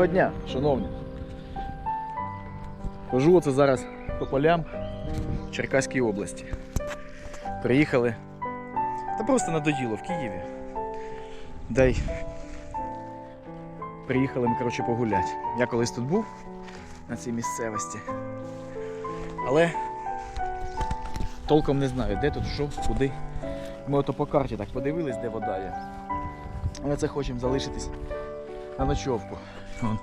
Доброго дня, шановні. Хожу оце зараз по полям в Черкаській області. Приїхали. Та просто надоїло в Києві. Дай. Приїхали ми, коротше, погуляти. Я колись тут був на цій місцевості. Але толком не знаю, де тут, що, куди. Ми ото по карті так подивились, де вода є. Але це хочемо залишитись на ночовку. Вон.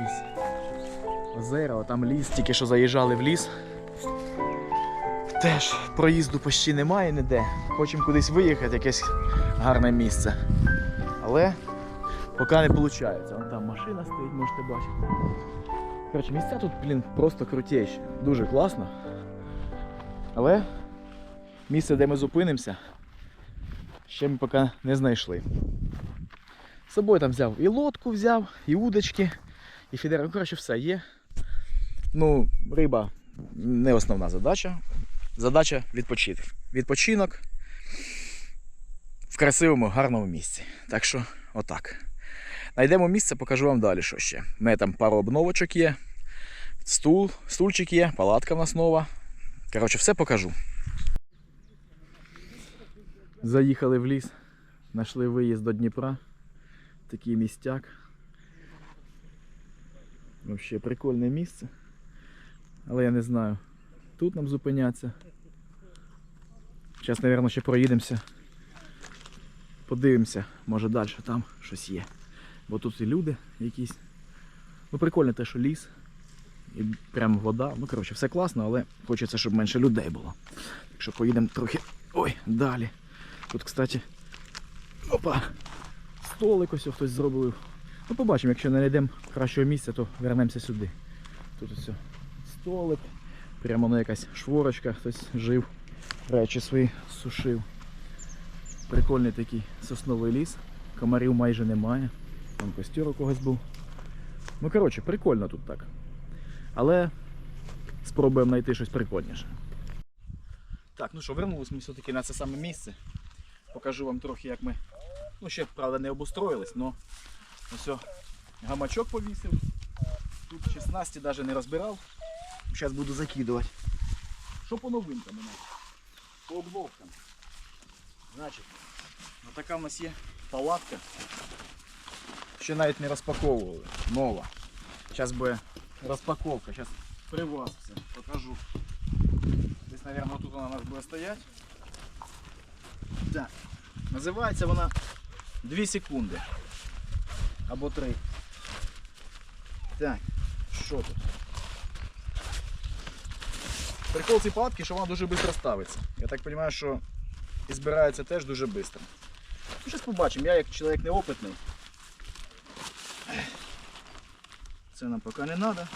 Якісь там ліс, тільки що заїжджали в ліс. Теж проїзду почти немає ніде. Хочемо кудись виїхати, якесь гарне місце. Але поки не виходить. Вон там машина стоїть, можете бачити. Коротше, місця тут, блін, просто крутіші. Дуже класно. Але місце, де ми зупинимося, ще ми поки не знайшли. З собою там взяв і лодку взяв, і удочки, і фідер. Ну, коротше, все є. Ну, риба не основна задача. Задача відпочити. Відпочинок в красивому, гарному місці. Так що, отак. Найдемо місце, покажу вам далі, що ще. У мене там пару обновочок є. Стул, стульчик є, палатка в нас нова. Коротше, все покажу. Заїхали в ліс, знайшли виїзд до Дніпра. Такий містяк. Взагалі прикольне місце. Але я не знаю. Тут нам зупинятися. Зараз, мабуть, ще проїдемося. Подивимося, може далі там щось є. Бо тут і люди якісь. Ну прикольно те, що ліс. І прям вода. Ну, коротше, все класно, але хочеться, щоб менше людей було. Так що поїдемо трохи. Ой, далі. Тут, кстати. Опа! Столик ось хтось зробив. Ну, побачимо, якщо не знайдемо кращого місця, то вернемося сюди. Тут ось столик, прямо на якась шворочка, хтось жив, речі свої сушив. Прикольний такий сосновий ліс. Комарів майже немає. Там костер у когось був. Ну, коротше, прикольно тут так. Але спробуємо знайти щось прикольніше. Так, ну що, вернулись ми все-таки на це саме місце. Покажу вам трохи, як ми. Ну, ще, правда, не обустроїлись, але все. Гамачок повісив. Тут 16 навіть не розбирав. Зараз буду закидувати. Що по новинкам у нас? По обновкам. Значить, ну така в нас є палатка. Ще навіть не розпаковували. Нова. Зараз буде розпаковка. Зараз при вас все покажу. Десь, мабуть, тут вона у нас буде стояти. Так. Називається вона 2 секунди. Або 3. Так, що тут? Прикол цієї палатки, що вона дуже швидко ставиться. Я так розумію, що і збирається теж дуже швидко. Ну, зараз побачимо, я як чоловік неопитний. Це нам поки не треба.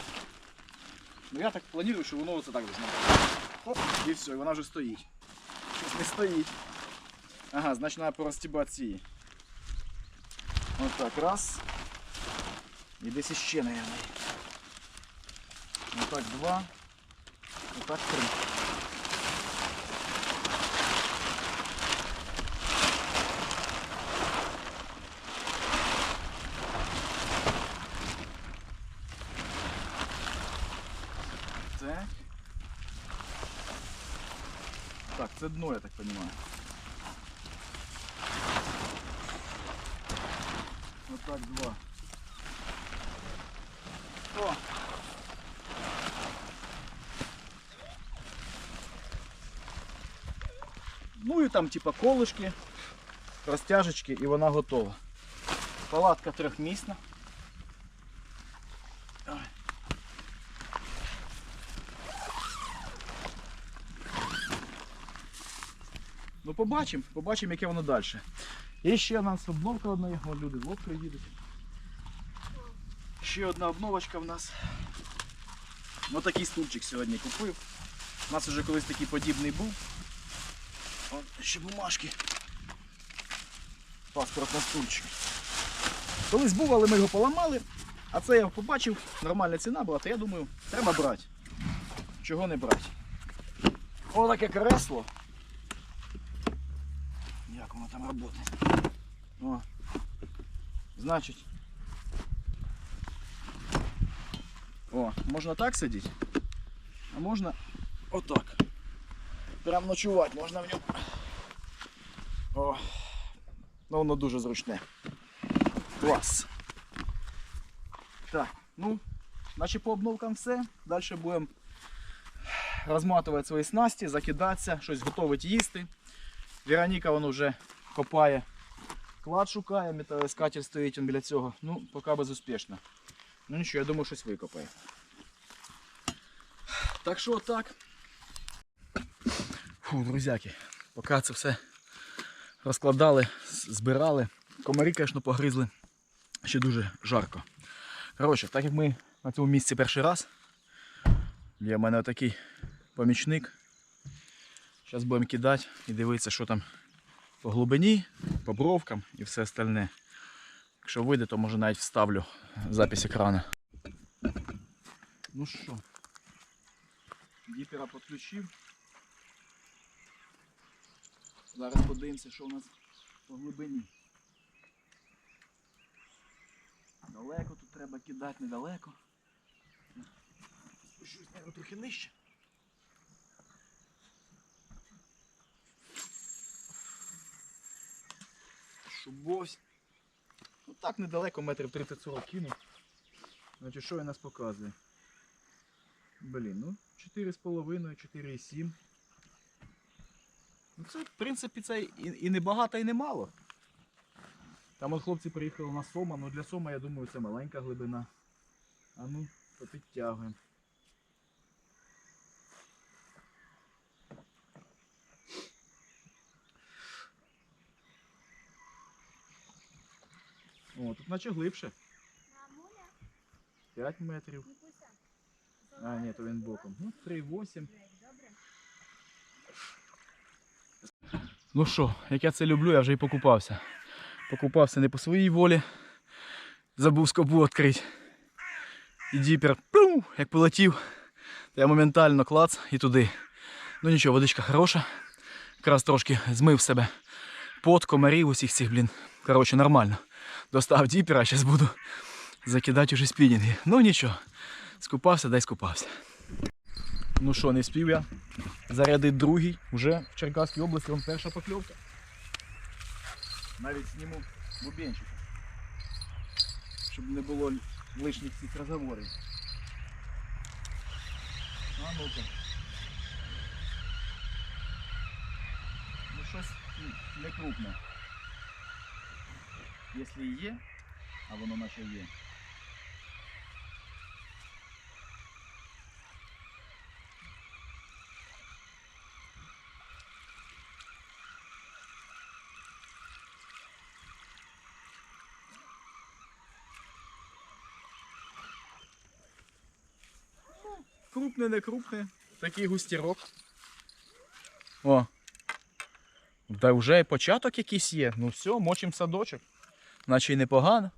Ну я так планую, що воно оце так. Хоп, і все, і вона вже стоїть. Щось не стоїть. Ага, значить треба порозтібати ці. Ось так, раз. І десь іще, мабуть. Отак два. Отак три. Так. Так, це дно, я так розумію. Вот так два. О! Ну і там типа колышки, розтяжечки і вона готова. Палатка трьохмісна. Ну побачимо, побачимо, яке воно далі. І ще у нас обновка одна є, люди з лодкою їдуть. Ще одна обновочка в нас. Ось такий стульчик сьогодні купив. У нас вже колись такий подібний був. Ще бумажки. Паспорт на стульчик. Колись був, але ми його поламали. А це я побачив, нормальна ціна була, то я думаю, треба брати. Чого не брати? О, таке кресло. Як воно там працює? О. Значить, О, можна так сидіти, а можна отак. Прям ночувати можна в ньому. Ну воно дуже зручне. Клас. Так, ну, наче по обновкам все. Далі будемо розматувати свої снасті, закидатися, щось готувати їсти. Вероніка воно вже копає, клад шукає, металоіскатель стоїть він біля цього. Ну, поки безуспішно. Ну нічого, я думаю, щось викопає. Так що так. Фу, друзяки, поки це все розкладали, збирали. Комарі, звісно, погризли. Ще дуже жарко. Коротше, так як ми на цьому місці перший раз, є в мене такий помічник. Зараз будемо кидати і дивитися, що там по глибині, по бровкам і все остальне. Якщо вийде, то може навіть вставлю запись екрану. Ну що, діпера підключив. Зараз подивимося, що у нас по глибині. Далеко тут треба кидати, недалеко. Спущусь, мабуть, трохи нижче. Шубось. Ну так недалеко, метрів 30-40 кинув. Значить, що він нас показує? Блін, ну 4,5, 4,7. Ну це, в принципі, це і, і не багато, і не мало. Там от хлопці приїхали на Сома, ну для Сома, я думаю, це маленька глибина. А ну, попідтягуємо. О, тут наче глибше. Мамуля, 5 метрів. А, ні, то він боком. Ну, 3,8. Ну що, як я це люблю, я вже і покупався. Покупався не по своїй волі. Забув скобу відкрити. І діпер, пум, як полетів, то я моментально клац і туди. Ну нічого, водичка хороша. Якраз трошки змив себе пот, комарів усіх цих, блін. Коротше, нормально. Достав діпера, зараз буду закидати уже спінінги. Ну нічого, скупався, дай скупався. Ну що, не спів я. Зарядить другий. Уже в Черкаській області вам перша покльовка. Навіть зніму бубенчик. Щоб не було лишніх цих розговорів. А ну-ка. Ну щось не крупне. Якщо є, а воно наче є. Крупне, не крупне. Такий густірок. О. Та вже початок якийсь є. Ну все, мочим садочок. Наче й непогано.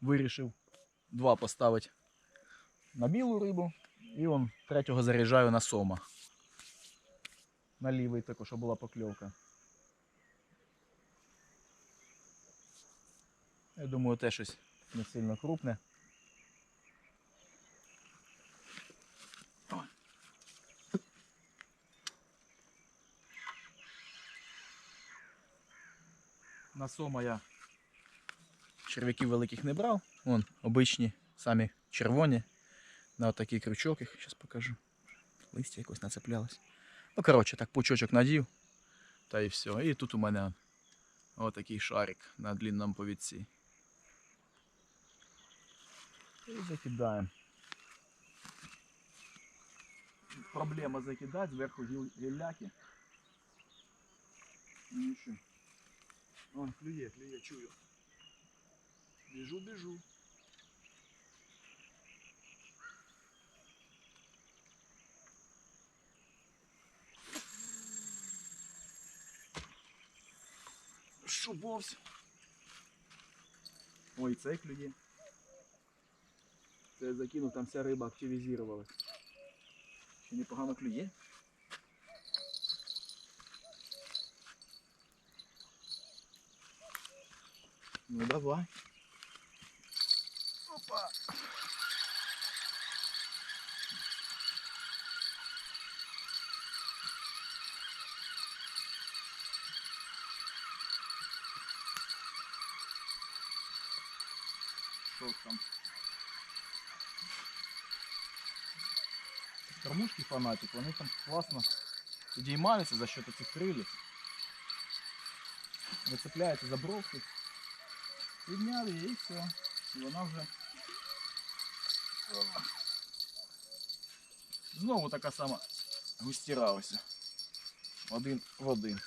Вирішив два поставити на білу рибу. І он третього заряджаю на сома. На лівий також щоб була покльовка. Я думаю, те щось не сильно крупне. На сома я черв'яків великих не брав. Вон обичні, самі червоні. На отакий крючок їх зараз покажу. Листя якось нацеплялось. Ну, коротше, так пучочок надів. Та і все. І тут у мене отакий шарик на длинному повідці. І закидаємо. Проблема закидати, зверху гіл- гілляки. Ну нічого. Он клює, клює, чую. Біжу, біжу. Шубовсь. Ой, цей клює. Це я закинув, там вся риба активізувалась. Ще непогано клює. Ну давай. Оп. Опа. Що там? Кормушки фанатик, вони там класно підіймаються за счет цих крилів. Вицепляються за бровки. Підняли її і все. І вона вже. Знову така сама густіра ось. Один в один.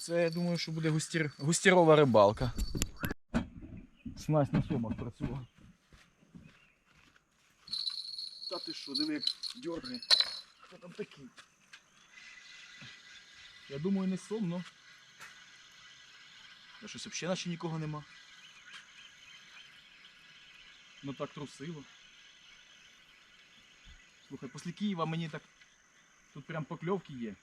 Це я думаю, що буде густір... густірова рибалка. Снасть на сьомах працювала. Та ти що, диви як дергає. Хто там такий? Я думаю, не сом, но. Та щось взагалі наче нікого нема. Ну так трусило. Слухай, після Києва мені так. Тут прям покльовки є.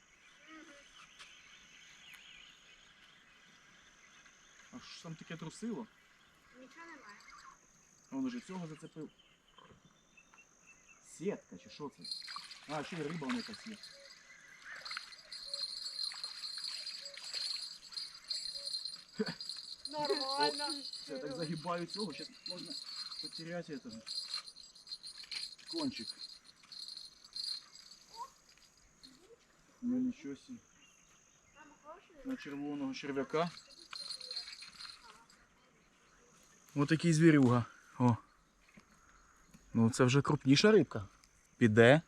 А що ж там таке трусило? Нічого немає. Он уже цього зацепив. Сітка чи що це? А, ще й риба вона якась є. Нормально. Я так загибаю цього, зараз можна потеряти этот кончик. Ну нічого себе. На червоного черв'яка. Ось такий звірюга. О. Ну це вже крупніша рибка. Піде.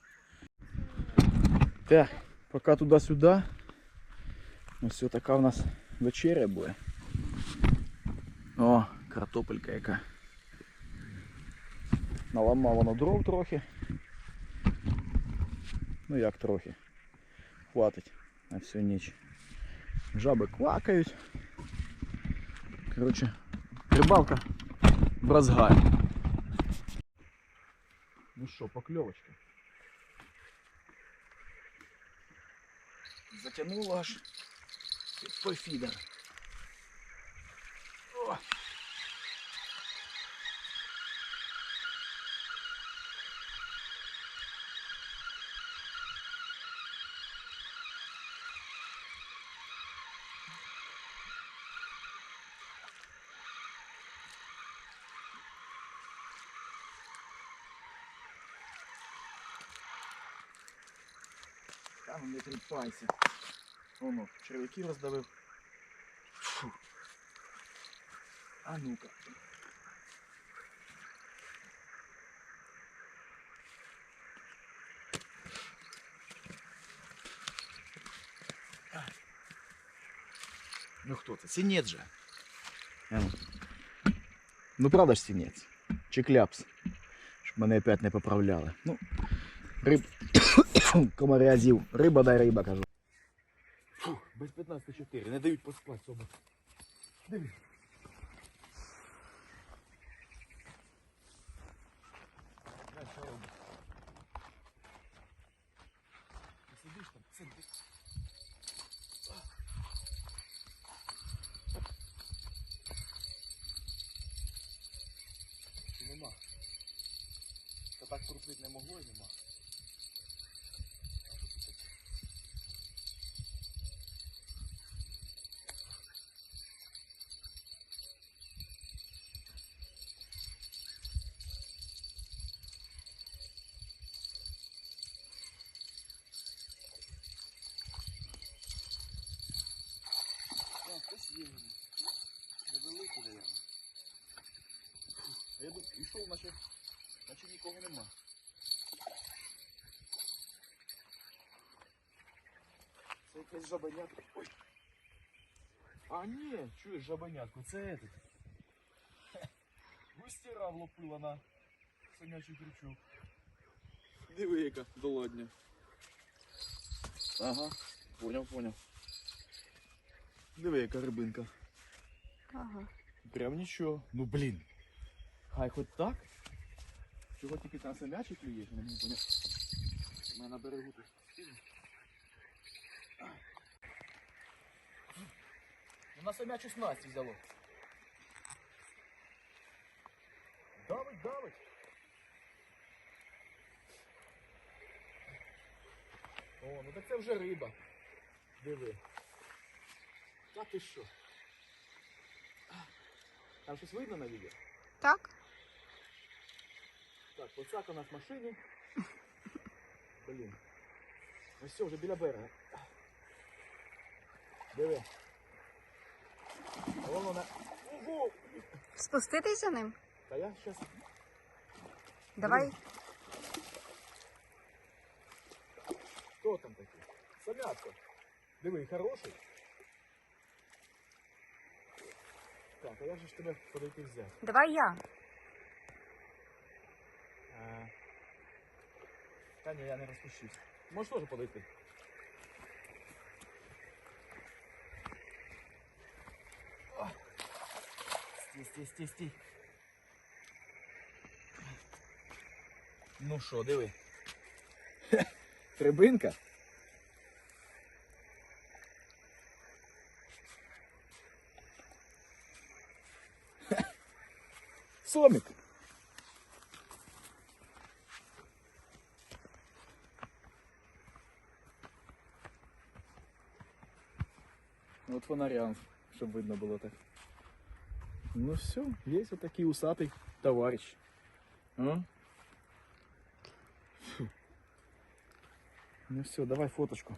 Так, поки туди-сюди. Ось така в нас вечеря буде. Картопелька яка. Наламав воно дров трохи. Ну як трохи. Хватить на всю ніч. Жаби квакають. Коротше, рибалка в розгарі. Ну що, покльовочка. Затягнуло аж під той. О! Там не тріпайся. Воно, червяки роздавив. Фу. А ну-ка. Ну хто це? Сінець же. А ну. Ну правда ж сінець. Чи кляпс. Щоб мене опять не поправляли. Ну, риб. Комаря. Риба дай риба, кажу. Фу, без 15-4. Не дають поспати собі. Диви. Дай, що робиш? Сидиш там, сидиш. Нема? Та так трусить не могло і нема. Наче, наче нікого нема. Це якесь жабенятко. Ой. А ні, чуєш жабенятко, це этот. Густіра влупила на сонячий крючок. Диви яка долодня. Ага, поняв, поняв. Диви яка рибинка. Ага. Прям нічого. Ну блін. Хай хоч так. Чого тільки там самячі клюєш, я не поняв. У мене на берегу тут стіни. Ну на самячу снасть взяло. Давить, давить. О, ну так це вже риба. Диви. Та ти що? Там щось видно на відео? Так? Так, оцак у нас в машині. Блін. Ось все, вже біля берега. Диви. Вон вона. Ого! Спуститись за ним? Та я щас. Давай. Хто там такий? Самятко. Диви, хороший. Так, а як же ж тебе подойти взяти? Давай я. Та ні, я не розпущусь. Можеш теж подойти. Стій, стій, стій, стій. Ну що, диви. Трибинка. Сомик. Вот фонарям, чтобы видно было так. Ну все, есть вот такой усатый товарищ. А? Фу. Ну все, давай фоточку.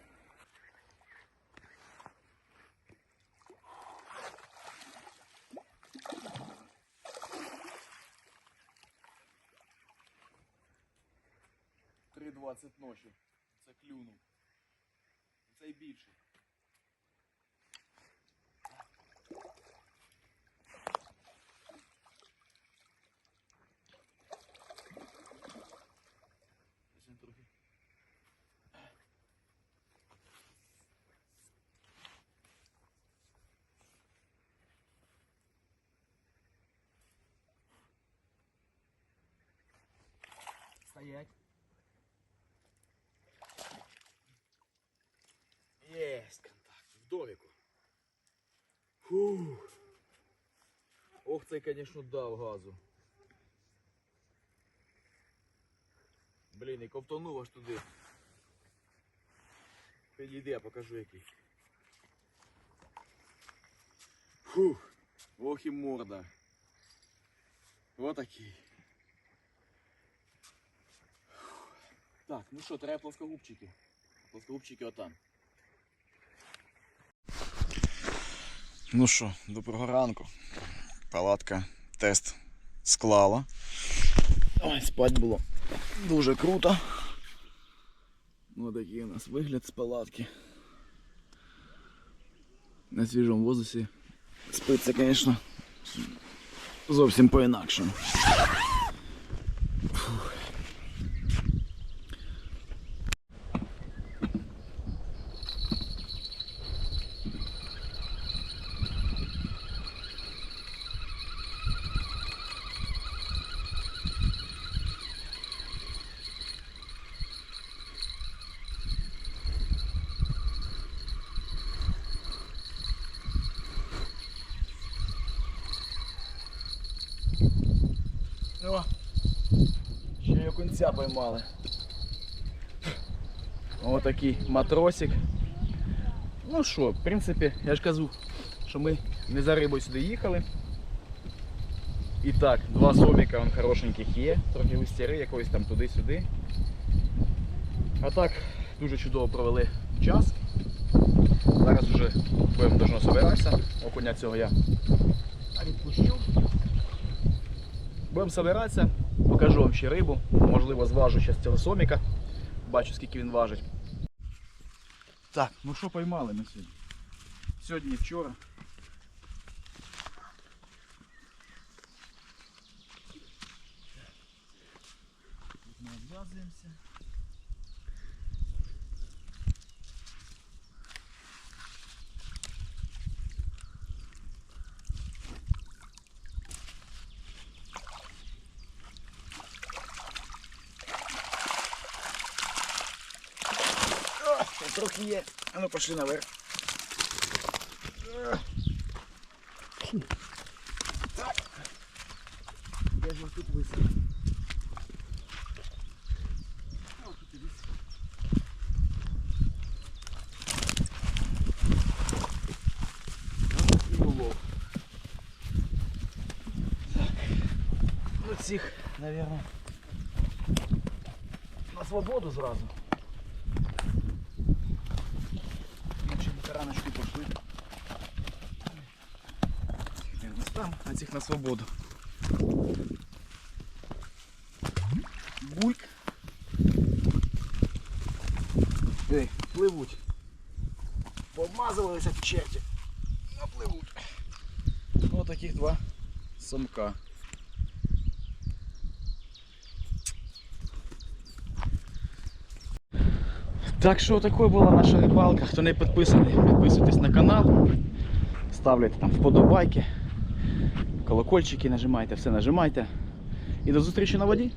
Три двадцять ночі. Це клюнув. Цей більший. Візьмемо Стоять. Есть контакт. В домику. Фух. Ох, цей, конечно, дав газу. Блін, і ковтонув аж туди. Підійди, я покажу який. Фух. Ох і морда. Отакий. Так, ну що, треба плоскогубчики. Плоскогубчики отам. Ну що, доброго ранку. Палатка тест склала. Ой, спать було дуже круто. Ось такий у нас вигляд з палатки. На свіжому воздусі спиться, звісно, зовсім по-інакшому. Фух. Окунця поймали. Отакий матросик. Ну що, в принципі, я ж кажу, що ми не за рибою сюди їхали. І так, два соміка он хорошеньких є, трохи вистіри якоїсь там туди-сюди. А так, дуже чудово провели час. Зараз вже будемо должно собиратися. Окуня цього я відпущу. Будемо збиратися, покажу вам ще рибу. Можливо, зважу ще з цього соміка. Бачу, скільки він важить. Так, ну що поймали ми сьогодні? Сьогодні вчора. Ми обв'язуємося. Є. А ну пошли наверх. Так. Де як тут. Ну цих, наверное, на свободу зразу. Тараночки пошли. Цих наверно, там, а цих на свободу. Бульк. Ей, пливуть. Помазувалися в черті. Ну, пливуть. Ось таких два самка. Так що такою була наша рибалка. Хто не підписаний, підписуйтесь на канал, ставляйте там вподобайки, колокольчики нажимайте, все нажимайте. І до зустрічі на воді.